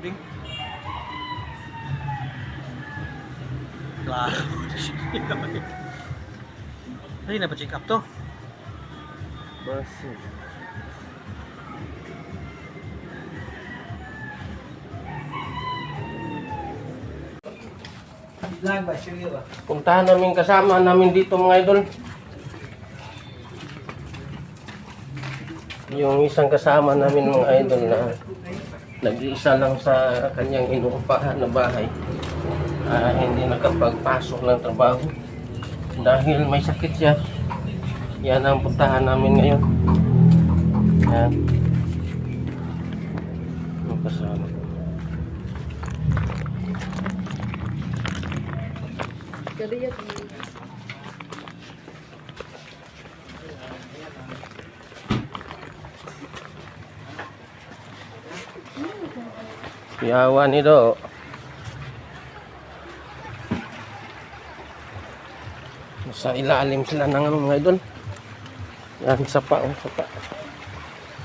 Puding. Klaro. Ay, napacheck up to. Basi. Vlog ba? Sige ba? Puntahan namin kasama namin dito mga idol. Yung isang kasama namin mga idol na nag-iisa lang sa kanyang inuupahan na bahay. Ah, hindi nakapagpasok ng trabaho dahil may sakit siya. Yan ang puntahan namin ngayon. Yan. Kasama ko. Yawa nito. Sa ilalim sila ng ano mga idol. Yan, sapa, oh, sapa.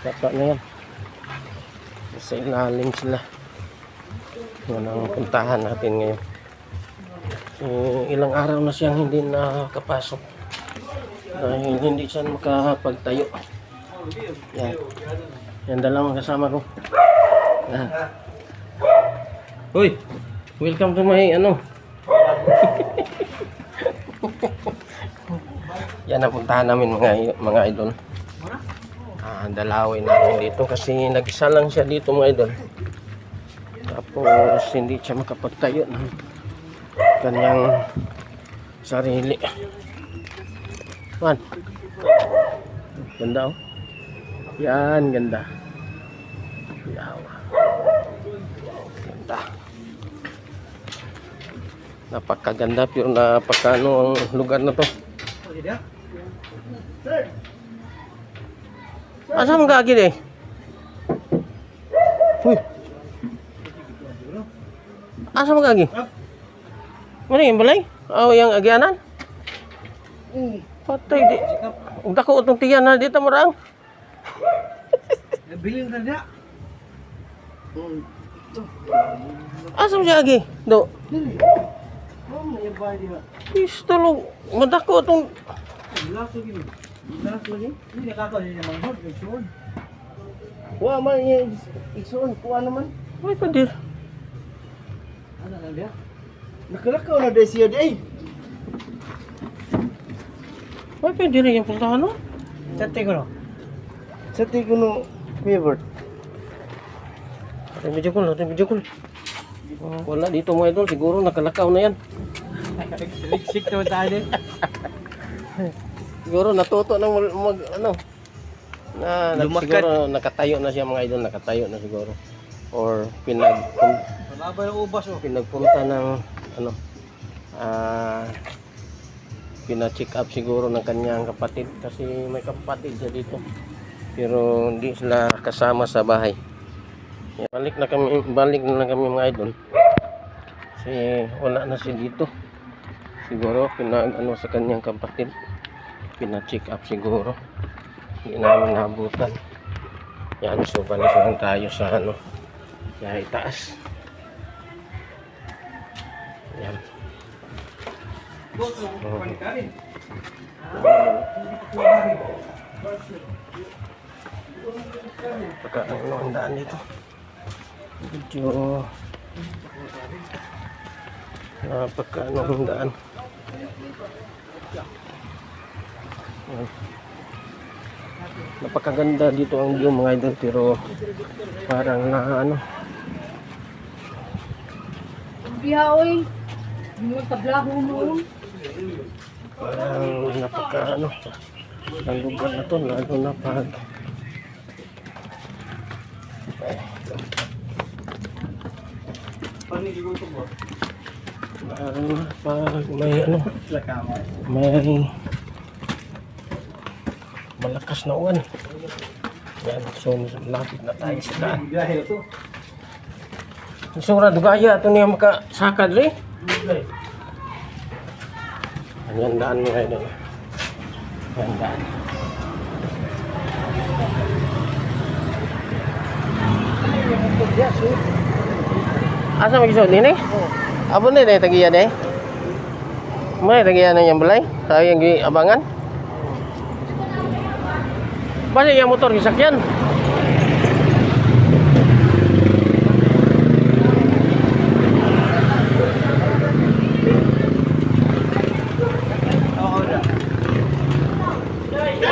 Sapa na yan. Sa ilalim sila. Yan ang puntahan natin ngayon. So, ilang araw na siyang hindi nakapasok. Dahil hindi siya makapagtayo. Yan. Yan dalawang kasama ko. Yan. Uy, welcome to my ano. Yan ang puntahan namin mga mga idol. Ah, dalawin namin dito kasi nag-isa lang siya dito mga idol. Tapos hindi siya makapagtayo ng kanyang sarili. Man. Ganda oh. Yan, ganda. Yawa. Napakaganda pero napakano ang lugar na to. Asa mo gagi eh? Uy. Asa mo gagi? Ano yung balay? Oh, yung agyanan? Patay di. Dako utong tiyan na dito marang. Bilin ka na. Asa mo gagi? Do. Oh, may bahay di ba? Pistol madako utong Last lagi. Last lagi. Hindi nakakaw niya. Yung sword. Wa man yung isuon kuha naman. Ay padir. Ano na dia? Nakalakaw na dahil siya day. Ay padir yung puntahan no. Chatay ko no. Sa ti ko no favorite. Ate video call, ate video call. Wala dito mga idol, siguro nakalakaw na yan. Siksik naman tayo din. Siguro natuto ng mag, mag ano. Na, na Lumakad. siguro nakatayo na siya mga idol, nakatayo na siguro. Or pinag Wala ba yung ubas oh? pinagpunta ng ano ah pina-check up siguro ng kanyang kapatid kasi may kapatid siya dito. Pero hindi sila kasama sa bahay. Balik na kami, balik na lang kami mga idol. Kasi wala na siya dito. Siguro pinag ano sa kanyang kapatid. Pina-check up siguro. Hindi namin nabutan. Yan, so balik lang tayo sa ano. Sa itaas. Yan. Oh. Pagka ano ang daan dito. Medyo napaka ano ang daan. Napakaganda dito ang view mga idol pero parang na ano Biyaoy. Yung tablaho mo. parang napaka ano ang lugar na to lalo na pag lalo na pag may ano may malakas na uwan yan so lapit na tayo sa daan. Sura dugaya ito niya makasakad rin Ayan daan mo ngayon. Ayan daan. Asa magisod ini? Abo na dai tagiya dai. May tagiya na yang balay. Sayang gi abangan. Balik yang motor kisakyan.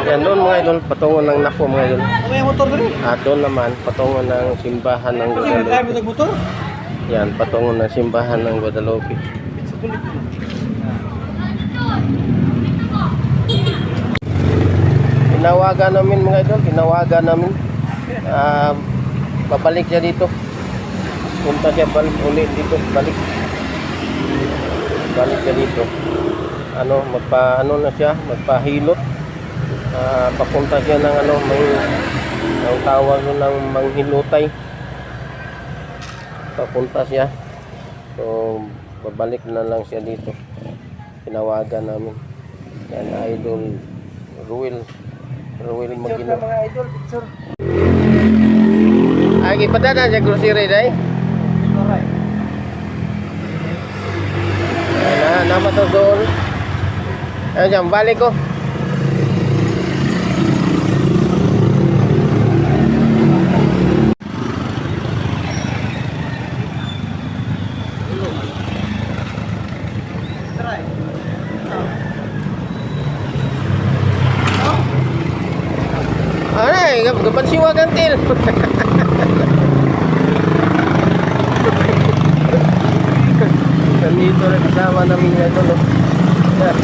Yan doon mga idol, patungo ng nako mga idol. Yung motor dali? At doon naman, patungo ng simbahan ng Kasi Guadalupe. ng motor? Yan, patungo ng simbahan ng Guadalupe. Tinawagan namin mga idol, tinawagan namin. Ah, babalik siya dito. Punta siya balik ulit dito, balik. Balik siya dito. Ano, magpa ano na siya, magpahilot. Ah, papunta siya ng ano, may ang tawag ng manghilutay. Papunta siya. So, babalik na lang siya dito. Tinawagan namin. Yan, idol Ruel. Ruel Magino. mga idol, picture. Ay, ipadana siya grocery day. Na, nama to doon. Ayun dyan, balik ko. Try. Ay, gapan siwa gantil. Nandito na kasama namin ito. No? Yan.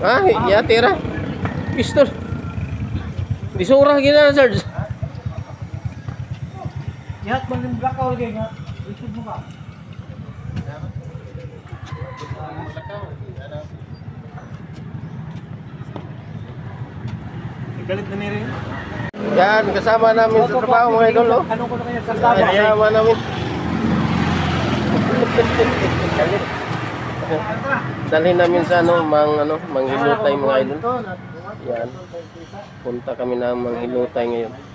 Ah, ya tira. Pistol. Disura gina, Sarge. Yahat mo ng black out kayo. Isip mo ka. Galit na niya rin. Yan, kasama namin sa trabaho mga idol, oh. Ano ko na kanya sa Ay, kasama namin. Dalhin namin sa ano, mang ano, manghilutay mga idol. Yan. Punta kami na manghilutay ngayon.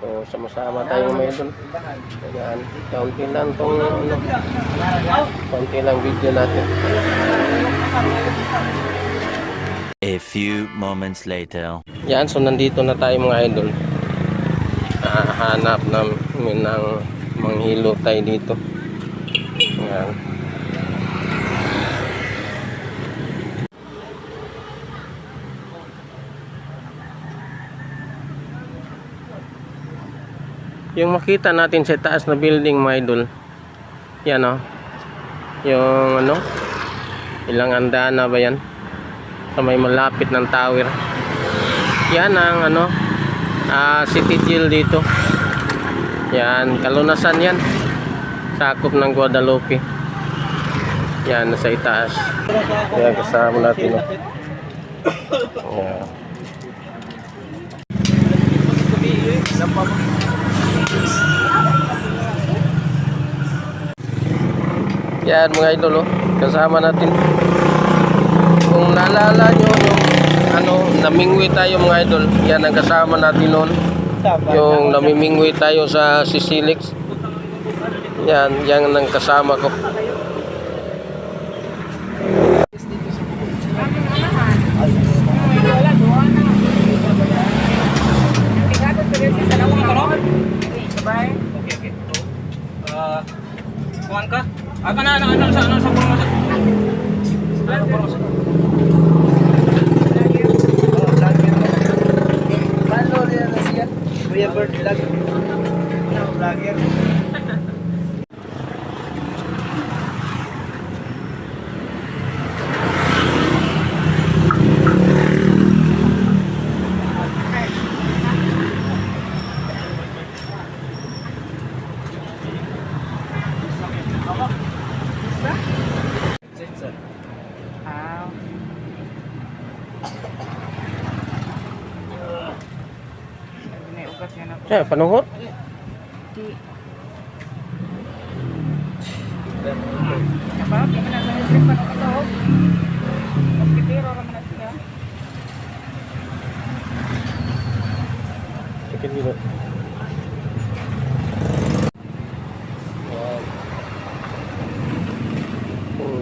So, sama-sama tayo mga idol. Yan. Kaunti lang tong ano, kaunti lang video natin. A few moments later. Yan, so nandito na tayo mga idol. Ah, hanap namin ng manghilutay dito. Yan. Yung makita natin sa taas na building mga idol. Yan oh. Yung ano? Ilang andana ba yan? Sa may malapit ng tower. Yan ang ano, ah, City Jail dito. Yan, kalunasan yan. Sakop ng Guadalupe. Yan, nasa itaas. Yan, kasama natin. Oh. Yan. Yan mga idol, oh. kasama natin. Kung naalala nyo yung ano, namingwi tayo mga idol, yan ang kasama natin noon. Yung namimingwi tayo sa Sisilix. Yan, yan ang kasama ko. Kuhan ka? Ah, kana ano ano ano sa. Ano sa? Niya na siya? Kuya Bert vlog. Vlogger. Siya, panuhot. Apa? Gimana sa strip pa ko to? Hospitero ra man siya. Sige dito.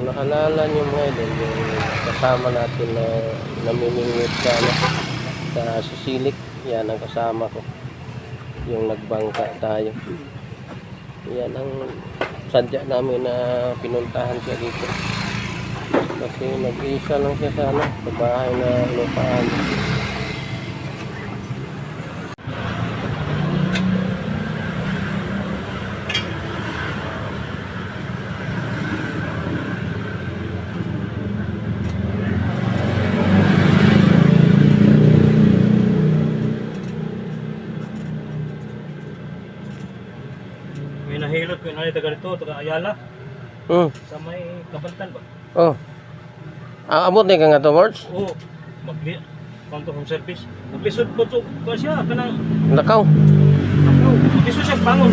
Naalala niyo mga idol, yung kasama natin na namimingwit sa, ano, sa sisilik, yan ang kasama ko. Yung nagbangka tayo. Yan ang sadya namin na pinuntahan siya dito. Kasi nag-iisa lang siya sa, ano, sa bahay na lupaan. May na taga dito, taga Ayala. Hmm. Sa may kabantan ba? Oh. Ah, abot ni ka nga to, Marge? Oo. Magli kanto home service. Maglisod po to ko siya kanang Lakaw. maglisod siya bangon.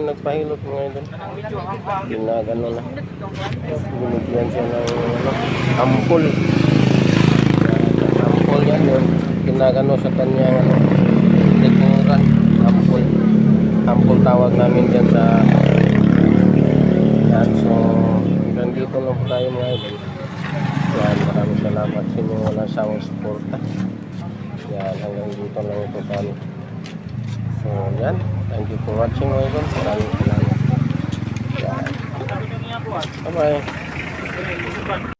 kami nagpahilot mga idol. Ginagano na. Binigyan siya ng ano, ampul. Ampul yan yun. Ginagano sa kanyang ano, likuran. Ampul. Ampul tawag namin dyan sa yan, so hanggang dito lang po tayo mga idol. Yan, maraming salamat sa inyong walang sawang suporta. Yan, hanggang dito lang ito amin. So, yan. Thank you for watching mga idol. Maraming salamat. Bye-bye.